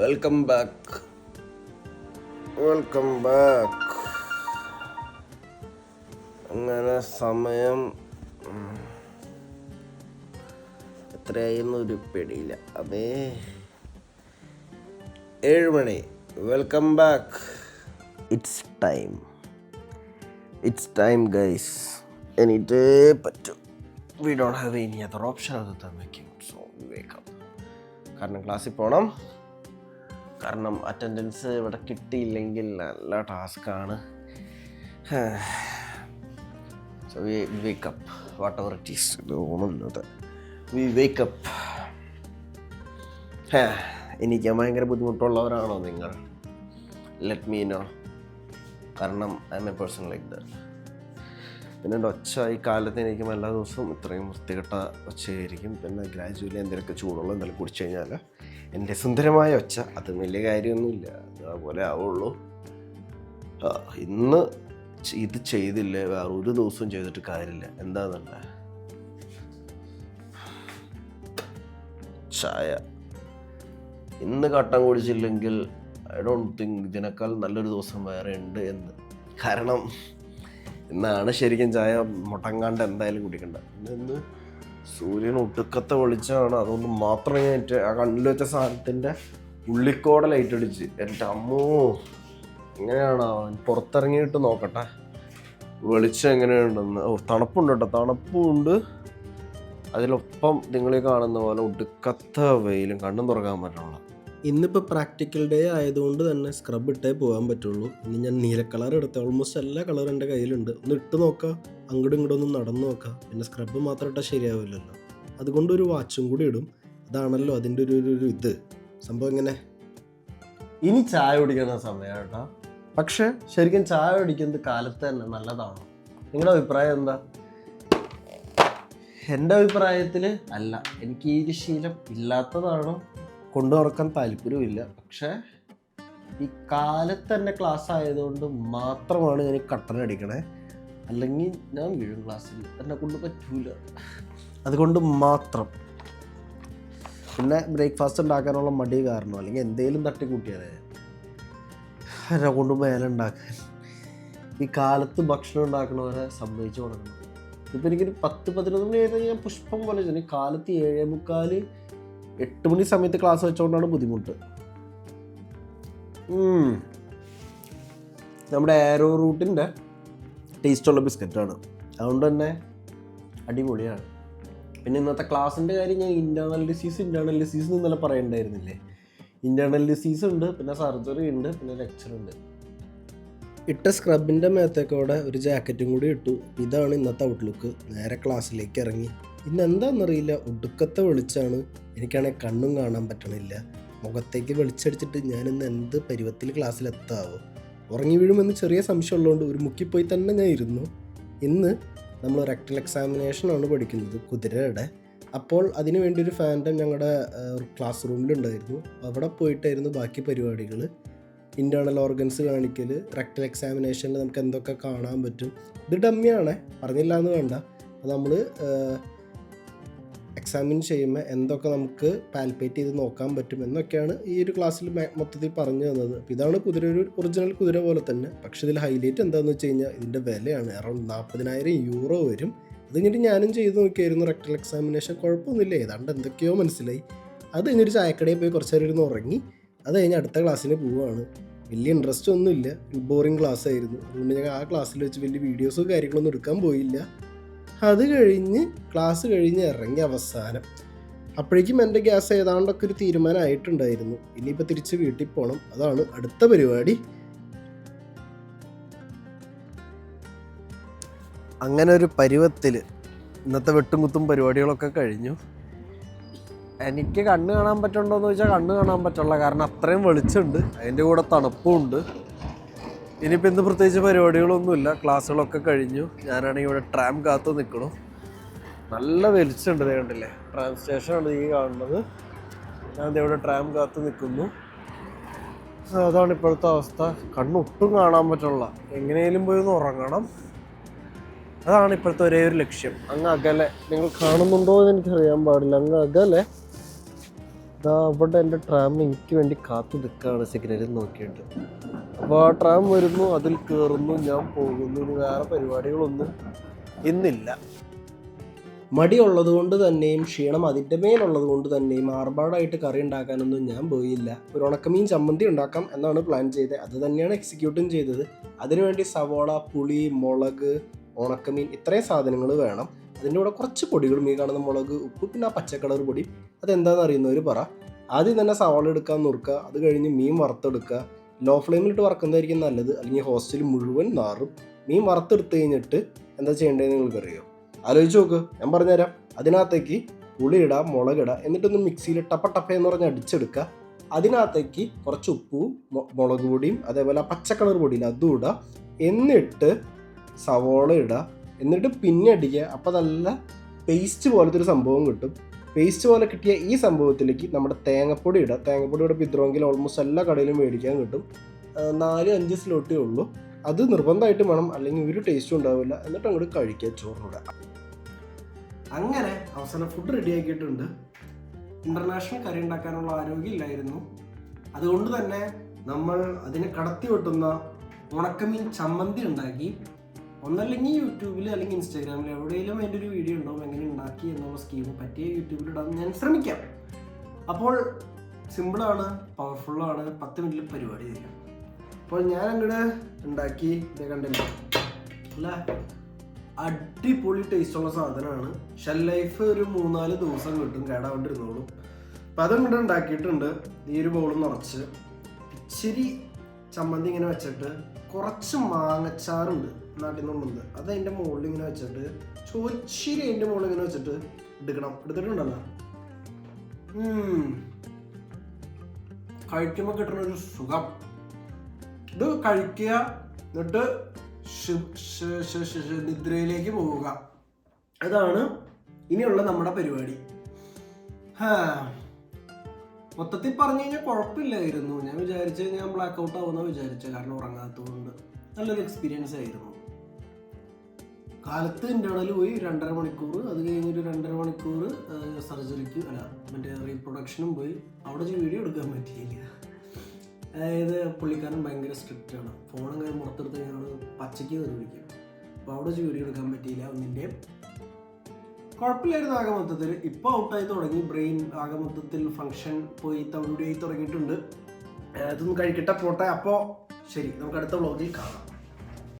Welcome back welcome back അങ്ങനെ സമയം എത്രയായിരുന്നു ഒരു പിടിയില്ല. അതേ ഏഴ് മണി. Welcome back it's time it's time guys എനിട്ടേ പറ്റും. We don't have any other option അത് തന്നെ സോ വേക്കാം കാരണം ക്ലാസ്സിൽ പോകണം കാരണം അറ്റൻഡൻസ് ഇവിടെ കിട്ടിയില്ലെങ്കിൽ നല്ല ടാസ്ക്കാണ് so we wake up whatever it is തോന്നുന്നത് വി വേക്കപ്പ് എനിക്ക് ഭയങ്കര ബുദ്ധിമുട്ടുള്ളവരാണോ നിങ്ങൾ? ലെറ്റ് മീ നോ കാരണം I'm a person like that പിന്നെ എന്റെ ഒച്ച ഈ കാലത്ത് എല്ലാ ദിവസവും ഇത്രയും വൃത്തികെട്ട ഒച്ചയായിരിക്കും. പിന്നെ ഗ്രാജുവലി എന്തെങ്കിലുമൊക്കെ ചൂടുള്ള എന്തെങ്കിലും കുടിച്ചു കഴിഞ്ഞാൽ എന്റെ സുന്ദരമായ ഒച്ച അത് വലിയ കാര്യമൊന്നുമില്ല. അതുപോലെ ആവുള്ളൂ. ഇന്ന് ഇത് ചെയ്തില്ല? വേറെ ഒരു ദിവസവും ചെയ്തിട്ട് കാര്യമില്ല. എന്താണെന്നല്ല ചായ. ഇന്ന് കട്ടൻ കുടിച്ചില്ലെങ്കിൽ ഐ ഡോണ്ട് തിങ്ക് ഇതിനേക്കാൾ നല്ലൊരു ദിവസം വേറെ ഉണ്ട് എന്ന്. കാരണം ഇന്നാണ് ശരിക്കും ചായ മുട്ടങ്ങാണ്ട് എന്തായാലും കുടിക്കണ്ട. ഇന്ന് സൂര്യൻ ഒടുക്കത്തെ വെളിച്ചമാണ്. അതുകൊണ്ട് മാത്രം ഞാൻ ആ കണ്ണിൽ വെച്ച സാധനത്തിന്റെ ഉള്ളിക്കോടെ ലൈറ്റ് അടിച്ച് എന്റെ അമ്മോ എങ്ങനെയാണ്? പുറത്തിറങ്ങിയിട്ട് നോക്കട്ടെ. വെളിച്ചം എങ്ങനെയുണ്ടെന്ന്. ഓ തണുപ്പുണ്ട് കേട്ടോ. തണുപ്പുണ്ട്. അതിലൊപ്പം നിങ്ങൾ കാണുന്ന പോലെ ഒടുക്കത്ത വെയിലും കണ്ണും തുറക്കാൻ പറ്റണില്ല ഇന്നിപ്പോൾ പ്രാക്ടിക്കൽ ഡേ ആയതുകൊണ്ട് തന്നെ സ്ക്രബ് ഇട്ടേ പോകാൻ പറ്റുള്ളൂ. ഇനി ഞാൻ നീല കളർ എടുത്ത ഓൾമോസ്റ്റ് എല്ലാ കളറും എന്റെ കയ്യിലുണ്ട്. ഒന്ന് ഇട്ട് നോക്കാം. അങ്ങോട്ടും ഇങ്ങോട്ടും ഒന്ന് നടന്നു നോക്കാം. പിന്നെ സ്ക്രബ് മാത്രം ഇട്ടാൽ ശരിയാവില്ലല്ലോ. അതുകൊണ്ട് ഒരു വാച്ചും കൂടി ഇടും. അതാണല്ലോ അതിന്റെ ഒരു ഒരു- ഇത്. സംഭവം ഇങ്ങനെ ഇനി ചായ കുടിക്കുന്ന സമയം കേട്ടോ. പക്ഷെ ശരിക്കും ചായ കുടിക്കുന്നത് കാലത്ത് തന്നെ നല്ലതാണോ? നിങ്ങളുടെ അഭിപ്രായം എന്താ? എന്റെ അഭിപ്രായത്തിൽ അല്ല. എനിക്ക് ഈ ഒരു ശീലം ഇല്ലാത്തതാണോ? കൊണ്ടു നടക്കാൻ താല്പര്യമില്ല. പക്ഷേ ഈ കാലത്ത് തന്നെ ക്ലാസ് ആയതുകൊണ്ട് മാത്രമാണ് ഞാൻ കട്ടൻ അടിക്കണേ. അല്ലെങ്കിൽ ഞാൻ വീഴും ക്ലാസ്സിൽ എന്നെ കൊണ്ട് പറ്റൂല. അതുകൊണ്ട് മാത്രം. പിന്നെ ബ്രേക്ക്ഫാസ്റ്റ് ഉണ്ടാക്കാനുള്ള മടി കാരണം അല്ലെങ്കിൽ എന്തെങ്കിലും തട്ടിക്കൂട്ടിയാലേ എന്നെ കൊണ്ട് മേലെ ഉണ്ടാക്കാൻ. ഈ കാലത്ത് ഭക്ഷണം ഉണ്ടാക്കണവരെ സമ്മതിച്ചു കൊടുക്കണം ഇപ്പം എനിക്കൊരു പത്ത് പതിനൊന്ന് മണി ആയിരുന്നു ഞാൻ പുഷ്പം പോലെ ചെന്നു. കാലത്ത് ഏഴേ മുക്കാൽ എട്ട് മണി സമയത്ത് ക്ലാസ് വെച്ചുകൊണ്ടാണ് ബുദ്ധിമുട്ട്. നമ്മുടെ ആരോ റൂട്ടിന്റെ ടേസ്റ്റുള്ള ബിസ്ക്കറ്റാണ്. അതുകൊണ്ട് തന്നെ അടിപൊളിയാണ്. പിന്നെ ഇന്നത്തെ ക്ലാസ്സിന്റെ കാര്യം ഞാൻ ഇന്റേർണൽ ഡിസീസ് ഇന്റേർണൽ ഡിസീസ് ഇന്നലെ പറയണ്ടായിരുന്നില്ലേ? ഇന്റേർണൽ ഡിസീസ് ഉണ്ട് പിന്നെ സർജറി ഉണ്ട് പിന്നെ ലെക്ചർ ഉണ്ട്. ഇട്ട സ്ക്രബിന്റെ മേത്തേക്കൂടെ ഒരു ജാക്കറ്റും കൂടി ഇട്ടു. ഇതാണ് ഇന്നത്തെ ഔട്ട്ലുക്ക് നേരെ ക്ലാസ്സിലേക്ക് ഇറങ്ങി. ഇന്ന് എന്താണെന്നറിയില്ല ഒടുക്കത്തെ വെളിച്ചാണ്. എനിക്കാണെങ്കിൽ കണ്ണും കാണാൻ പറ്റണില്ല. മുഖത്തേക്ക് വെളിച്ചടിച്ചിട്ട് ഞാനിന്ന് എന്ത് പരുവത്തിൽ ക്ലാസ്സിലെത്താവോ ഉറങ്ങി വീഴുമെന്ന് ചെറിയ സംശയം ഉള്ളതുകൊണ്ട് ഒരു മുക്കിപ്പോയി തന്നെ ഞാൻ ഇരുന്നു. ഇന്ന് നമ്മൾ റെക്ടൽ എക്സാമിനേഷനാണ് പഠിക്കുന്നത് കുതിരയുടെ. അപ്പോൾ അതിന് വേണ്ടി ഒരു ഫാന്റം ഞങ്ങളുടെ ക്ലാസ് റൂമിലുണ്ടായിരുന്നു അവിടെ പോയിട്ടായിരുന്നു ബാക്കി പരിപാടികൾ ഇന്റേർണൽ ഓർഗൻസ് കാണിക്കൽ റെക്ടൽ എക്സാമിനേഷനിൽ നമുക്ക് എന്തൊക്കെ കാണാൻ പറ്റും. ഇത് ഡമ്മിയാണ് പറഞ്ഞില്ല എന്ന് വേണ്ട. അത് നമ്മൾ എക്സാമിൻ ചെയ്യുമ്പോൾ എന്തൊക്കെ നമുക്ക് പാൽപ്പേറ്റ് ചെയ്ത് നോക്കാൻ പറ്റും എന്നൊക്കെയാണ് ഈ ഒരു ക്ലാസ്സിൽ മൊത്തത്തിൽ പറഞ്ഞു തന്നത്. അപ്പോൾ ഇതാണ് കുതിര ഒരു ഒറിജിനൽ കുതിര പോലെ തന്നെ. പക്ഷേ ഇതിൽ ഹൈലൈറ്റ് എന്താണെന്ന് വെച്ച് കഴിഞ്ഞാൽ ഇതിന്റെ വിലയാണ്. അറൗണ്ട് നാൽപ്പതിനായിരം യൂറോ വരും. അത് കഴിഞ്ഞിട്ട് ഞാനും ചെയ്ത് നോക്കിയായിരുന്നു റെക്ടൽ എക്സാമിനേഷൻ കുഴപ്പമൊന്നുമില്ല. ഏതാണ്ട് എന്തൊക്കെയോ മനസ്സിലായി. അത് കഴിഞ്ഞൊരു ചായക്കടയിൽ പോയി കുറച്ച് നേരം ഇരുന്ന് ഉറങ്ങി. അത് കഴിഞ്ഞ് അടുത്ത ക്ലാസ്സിന് പോവുകയാണ്. വലിയ ഇൻട്രസ്റ്റ് ഒന്നുമില്ല ബോറിങ് ക്ലാസ് ആയിരുന്നു. അതുകൊണ്ട് ഞങ്ങൾ ആ ക്ലാസ്സിൽ വെച്ച് വലിയ വീഡിയോസോ കാര്യങ്ങളൊന്നും എടുക്കാൻ പോയില്ല. അത് കഴിഞ്ഞ് ക്ലാസ് കഴിഞ്ഞ് ഇറങ്ങി അവസാനം. അപ്പോഴേക്കും എന്റെ ഗ്യാസ് ഏതാണ്ടൊക്കെ ഒരു തീരുമാനമായിട്ടുണ്ടായിരുന്നു ഇനിയിപ്പോൾ തിരിച്ച് വീട്ടിൽ പോകണം അതാണ് അടുത്ത പരിപാടി. അങ്ങനെ ഒരു പരുവത്തിൽ ഇന്നത്തെ വെട്ടും കുത്തും പരിപാടികളൊക്കെ കഴിഞ്ഞു. എനിക്ക് കണ്ണ് കാണാൻ പറ്റുണ്ടോ എന്ന് ചോദിച്ചാൽ കണ്ണ് കാണാൻ പറ്റുള്ള കാരണം അത്രയും വെളിച്ചമുണ്ട്. അതിന്റെ കൂടെ തണുപ്പും ഉണ്ട് ഇനിയിപ്പോൾ ഇന്ന് പ്രത്യേകിച്ച് പരിപാടികളൊന്നുമില്ല. ക്ലാസ്സുകളൊക്കെ കഴിഞ്ഞു. ഞാനാണെങ്കിൽ ഇവിടെ ട്രാം കാത്ത് നിൽക്കണു നല്ല വെളിച്ചമുണ്ട് ദേ കണ്ടില്ലേ? ട്രാം സ്റ്റേഷനാണ് ഈ കാണുന്നത്. ഞാൻ ഇവിടെ ട്രാം കാത്ത് നിൽക്കുന്നു അതാണ് ഇപ്പോഴത്തെ അവസ്ഥ. കണ്ണൊട്ടും കാണാൻ പറ്റുള്ള. എങ്ങനെയും പോയി ഒന്ന് ഉറങ്ങണം. അതാണ് ഇപ്പോഴത്തെ ഒരേ ഒരു ലക്ഷ്യം. അങ്ങ് അകലെ. നിങ്ങൾ കാണുന്നുണ്ടോ എന്ന് എനിക്കറിയാൻ പാടില്ല. അങ്ങ് അകലെ. ഇതാ അവിടെ എന്റെ ട്രാം എനിക്ക് വേണ്ടി കാത്തു നിൽക്കുകയാണ് സിഗ്നലിൽ നോക്കിയിട്ട്. അപ്പോൾ ആ ട്രാം വരുന്നു അതിൽ കയറുന്നു ഞാൻ പോകുന്നു ഇനി വേറെ പരിപാടികളൊന്നും ഇന്നില്ല. മടിയുള്ളത് കൊണ്ട് തന്നെയും ക്ഷീണം അതിന്റെ മേലുള്ളത് കൊണ്ട് തന്നെയും ആർഭാടായിട്ട് കറി ഉണ്ടാക്കാനൊന്നും ഞാൻ പോയില്ല. ഒരു ഉണക്കമീൻ ചമ്മന്തി ഉണ്ടാക്കാം എന്നാണ് പ്ലാൻ ചെയ്തത്. അത് തന്നെയാണ് എക്സിക്യൂട്ടും ചെയ്തത്. അതിനുവേണ്ടി സവോള പുളി മുളക് ഉണക്കമീൻ ഇത്രയും സാധനങ്ങൾ വേണം. അതിന്റെ കൂടെ കുറച്ച് പൊടികളും ഈ കാണുന്ന മുളക് ഉപ്പ് പിന്നെ ആ പച്ചക്കളർ പൊടി. അതെന്താണെന്ന് അറിയുന്നവർ പറ. ആദ്യം തന്നെ സവാള എടുക്കാൻ നുറുക്കുക അത് കഴിഞ്ഞ് മീൻ വറുത്തെടുക്കുക. ലോ ഫ്ലെയിമിലിട്ട് വറക്കുന്നതായിരിക്കും നല്ലത്. അല്ലെങ്കിൽ ഹോസ്റ്റലിൽ മുഴുവൻ നാറും. മീൻ വറുത്തെടുത്ത് കഴിഞ്ഞിട്ട് എന്താ ചെയ്യേണ്ടതെന്ന് നിങ്ങൾക്കറിയോ? ആലോചിച്ച് നോക്ക്. ഞാൻ പറഞ്ഞുതരാം. അതിനകത്തേക്ക് പുളിയിടുക മുളകിട എന്നിട്ടൊന്ന് മിക്സിയിൽ ടപ്പ ടപ്പ എന്ന് പറഞ്ഞ് അടിച്ചെടുക്കുക. അതിനകത്തേക്ക് കുറച്ച് ഉപ്പും മുളക് പൊടിയും അതേപോലെ പച്ചക്കളർ പൊടിയിൽ അതും ഇടുക. എന്നിട്ട് സവോള ഇടുക എന്നിട്ട് പിന്നെ അടിക്കുക. അപ്പോൾ നല്ല പേസ്റ്റ് പോലത്തെ ഒരു സംഭവം കിട്ടും. പേസ്റ്റ് പോലെ കിട്ടിയ ഈ സംഭവത്തിലേക്ക് നമ്മുടെ തേങ്ങപ്പൊടി ഇടുക തേങ്ങപ്പൊടി ഇവിടെ പിദ്രോങ്കിൽ ഓൾമോസ്റ്റ് എല്ലാ കടയിലും മേടിക്കാൻ കിട്ടും. നാല് അഞ്ച് സ്ലോട്ടേ ഉള്ളൂ. അത് നിർബന്ധമായിട്ട് വേണം. അല്ലെങ്കിൽ ഒരു ടേസ്റ്റും ഉണ്ടാവില്ല. എന്നിട്ട് അങ്ങോട്ട് കഴിക്കുക ചോറിനൂടെ. അങ്ങനെ അവസാനം ഫുഡ് റെഡി ആക്കിയിട്ടുണ്ട്. ഇന്റർനാഷണൽ കറി ഉണ്ടാക്കാനുള്ള ആരോഗ്യം ഇല്ലായിരുന്നു അതുകൊണ്ട് തന്നെ നമ്മൾ അതിനെ കടത്തി വെട്ടുന്ന ഉണക്കമീൻ ചമ്മന്തി ഉണ്ടാക്കി. ഒന്നല്ലെങ്കിൽ യൂട്യൂബിൽ അല്ലെങ്കിൽ ഇൻസ്റ്റാഗ്രാമിൽ എവിടെയെങ്കിലും എന്റെ ഒരു വീഡിയോ ഉണ്ടാവും എങ്ങനെ ഉണ്ടാക്കി എന്നുള്ള സ്കീം പറ്റിയ യൂട്യൂബിൽ ഇടാൻ ഞാൻ ശ്രമിക്കാം. അപ്പോൾ സിമ്പിളാണ് പവർഫുള്ളാണ് പത്ത് മിനിറ്റിൽ പരിപാടി തരും. അപ്പോൾ ഞാൻ അങ്ങോട്ട് ഉണ്ടാക്കി ഇതേ കണ്ടില്ല? അല്ല അടിപൊളി ടേസ്റ്റുള്ള സാധനമാണ്. ഷെൽ ലൈഫ് ഒരു മൂന്നാൽ ദിവസം കിട്ടും കേടാവാണ്ടിരുന്നോളും. അപ്പം അതങ്ങോട്ട് ഉണ്ടാക്കിയിട്ടുണ്ട്. ഈ ഒരു ബൗൾ നിറച്ച് ഇച്ചിരി ചമ്മന്തി ഇങ്ങനെ വെച്ചിട്ട് കുറച്ച് മാങ്ങച്ചാറുണ്ട്. നാട്ടിൽ നിന്നുള്ളത് അത് അതിന്റെ മുകളിൽ ഇങ്ങനെ വെച്ചിട്ട് ചോച്ചിരി അതിന്റെ മുകളിൽ ഇങ്ങനെ വെച്ചിട്ട് എടുക്കണം. എടുത്തിട്ടുണ്ടല്ലോ. കഴിക്കുമ്പോൾ കിട്ടുന്ന ഒരു സുഖം. ഇത് കഴിക്കുക എന്നിട്ട് നിദ്രയിലേക്ക് പോവുക. അതാണ് ഇനിയുള്ള നമ്മുടെ പരിപാടി. മൊത്തത്തിൽ പറഞ്ഞു കഴിഞ്ഞാൽ കുഴപ്പമില്ലായിരുന്നു. ഞാൻ വിചാരിച്ചു ഞാൻ ബ്ലാക്ക് ഔട്ട് ആവുമെന്ന് വിചാരിച്ചത്. കാരണം ഉറങ്ങാത്തതുകൊണ്ട് നല്ലൊരു എക്സ്പീരിയൻസ് ആയിരുന്നു. കാലത്ത് ഇന്റേണൽ പോയി രണ്ടര മണിക്കൂർ അത് കഴിഞ്ഞൊരു രണ്ടര മണിക്കൂർ സർജറിക്ക് അല്ല മറ്റേ റീപ്രൊഡക്ഷനും പോയി. അവിടെ വീഡിയോ എടുക്കാൻ പറ്റിയില്ല. അതായത് പുള്ളിക്കാരൻ ഭയങ്കര സ്ട്രിക്റ്റ് ആണ്. ഫോൺ അങ്ങനെ പുറത്തെടുത്ത് ഞങ്ങൾ പച്ചയ്ക്ക് കയറി അപ്പോൾ അവിടെ വീഡിയോ എടുക്കാൻ പറ്റിയില്ല. ഒന്നിന്റെയും കുഴപ്പമില്ലായിരുന്നു ആകെ മൊത്തത്തിൽ. ഇപ്പോൾ ഔട്ടായി തുടങ്ങി. ബ്രെയിൻ ആകെ മൊത്തത്തിൽ ഫങ്ഷൻ പോയി തവിടിയായി തുടങ്ങിയിട്ടുണ്ട്. അതൊന്നും കഴിക്കട്ടെ പോട്ടെ. അപ്പോൾ ശരി നമുക്ക് അടുത്ത വ്ളോഗിൽ കാണാം.